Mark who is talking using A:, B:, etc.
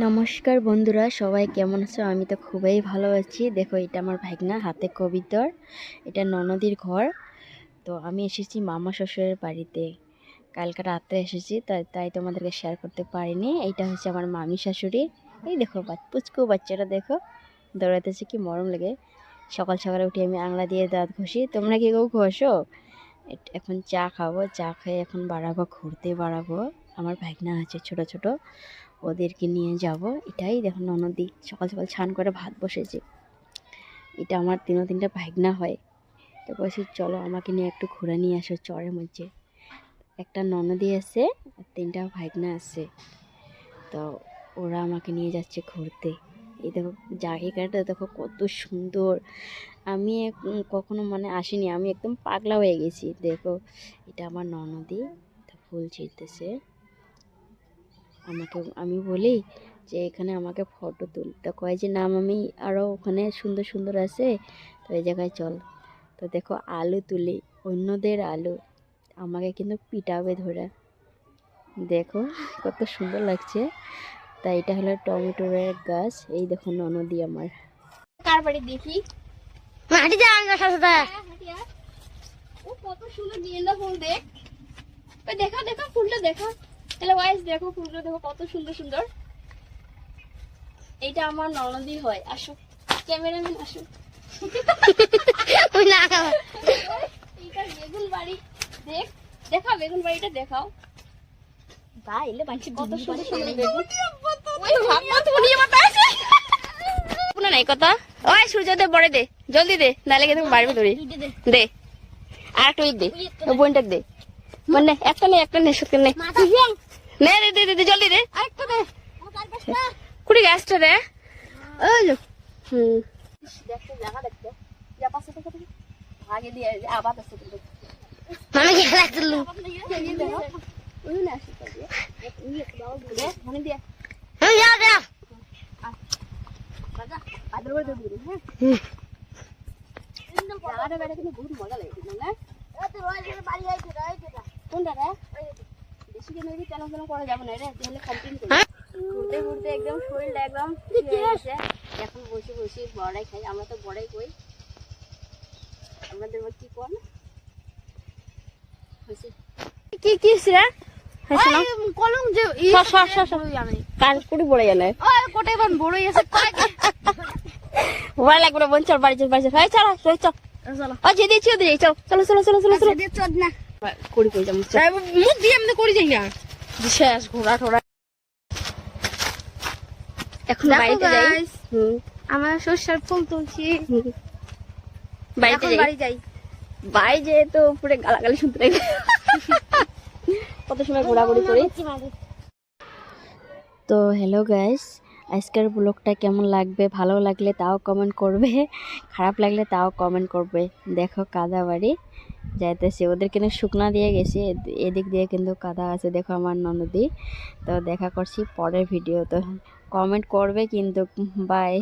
A: নমস্কার বন্ধুরা, সবাই কেমন আছো? আমি তো খুবই ভালো আছি। দেখো, এটা আমার ভাগনা, হাতে কবিতর এটা ননদির ঘর। তো আমি এসেছি মামা শ্বশুরের বাড়িতে। কালকে রাত্রে এসেছি, তাই তাই তোমাদেরকে শেয়ার করতে পারিনি। এইটা হচ্ছে আমার মামি শাশুড়ি। এই দেখো পুচকু বাচ্চাটা দেখো। দৌড়াতেছে কি মরম লাগে। সকাল সকালে উঠে আমি আংলা দিয়ে দাঁত ঘষি। তোমরা কি কেউ ঘষো? এখন চা খাব, চা খেয়ে এখন বাড়াবো, ঘুরতে বাড়াবো। আমার ভাগনা আছে ছোট ছোট। ওদেরকে নিয়ে যাব। এটাই দেখো ননদি সকাল সকাল স্নান করে ভাত বসেছে। এটা আমার তিনও তিনটা ভাগনা হয়। তো বলছি, চলো আমাকে নিয়ে একটু ঘুরে নিয়ে আসো চরের মধ্যে। একটা ননদি আছে আর তিনটা ভাগনা আছে। তো ওরা আমাকে নিয়ে যাচ্ছে ঘুরতে। এই দেখো জায়গাটা দেখো কত সুন্দর। আমি কখনো মানে আসিনি, আমি একদম পাগলা হয়ে গেছি। দেখো, এটা আমার ননদি। ফুল ছিঁড়তেছে আমাকে আমি বলি যে এখানে আমাকে ফটো তুল। তো কয় যে নাম আমি আরও ওখানে সুন্দর সুন্দর আছে। তো এই জায়গায় চল। তো দেখো আলু তুলি অন্যদের আলু। আমাকে কিন্তু পিটাবে ধরে। দেখো কত সুন্দর লাগছে। তা এটা হলো টমেটোর গাছ। এই দেখো ননদি আমার। কার বাড়ি দেখি
B: মাটি যা আঙ্গা সাথে
A: ও কত সুন্দর গেন্দা ফুল দেখ। ওই দেখো দেখো ফুলটা দেখো। তাহলে ওয়াইস দেখো ফুলটা দেখো কত সুন্দর সুন্দর। এইটা আমার ননদি হয়। আসো ক্যামেরাম্যান আসো।
B: ওই না খাওয়া
A: এইটা বেগুন বাড়ি। দেখ দেখাও বেগুন বাড়িটা দেখাও। বাইলে বানছি কত সুন্দর সুন্দর বেগুন ওই ভাবনা তো নিয়ে মাথা আছে। কোনো নাই কথা। ওই সূর্য দে বড়ে দে। জলদি দে নালে কিন্তু ধরে দে। আর একটা দে। ওই বোনটা দে। মানে একটা নেই একটা নে সত্যি নে। নে দে দে দে, জলদি দে
B: আরেকটা দে।
A: কুড়ি গাছটা রে ওই যে। হুম। দেখতে জায়গা দেখতে। যা পাশে থেকে থেকে দিয়ে আবার ওই না দিয়ে। ওই মানে দিয়ে
B: আমি যা যা।
A: রাজা আদর করে দিবি হ্যাঁ? জায়গাটা বেড়ে কিন্তু বহুত মজা লাগে না কোনটা রে? বেশি দিন হয়েছে কেন কেন করা যাবে না রে তাহলে কমপ্লেন করি।
B: হ্যাঁ?
A: ঘুরতে ঘুরতে একদম শরীরটা একদম ঠিক হয়ে গেছে। এখন বসে বসে বড়াই খাই আমরা তো বড়াই কই। আমাদের কি কর হয়েছে। কি কি রে? হয়েছে না?
B: কলম যে
A: সর, সর, সর, সর।
B: আমি
A: কার কুড়ি বড়ে গেলে
B: ওই কোটাই বান বড়ই আছে
A: বড় লাগবে না বোন চল বাড়ি চল বাড়ি চল। হ্যাঁ চল চল চল।
B: চলো।
A: ও যেদি ছিল দিয়ে চল চলো চলো চলো চলো। চলো
B: চল না।
A: কুড়ি কই যাব চল।
B: মুখ দিয়ে আমি করি যাই না।
A: শেষ ঘোরা টোরা এখন বাড়িতে যাই।
B: আমার সর্ষার ফুল তুলছি।
A: বাড়িতে
B: বাড়ি যাই।
A: বাড়ি যেয়ে তো গালাগালি শুনতে লাগে কত সময় ঘোরাঘুরি করি? তো হ্যালো গাইস আজকের ব্লগটা কেমন লাগবে? ভালো লাগলে তাও কমেন্ট করবে খারাপ লাগলে তাও কমেন্ট করবে। দেখো কাদা বাড়ি যাইতেছে। ওদের কিন্তু শুকনা দিয়ে গেছি এদ- এদিক দিয়ে কিন্তু কাদা আছে, দেখো আমার ননদি। তো দেখা করছি পরের ভিডিও তো। কমেন্ট করবে কিন্তু বাই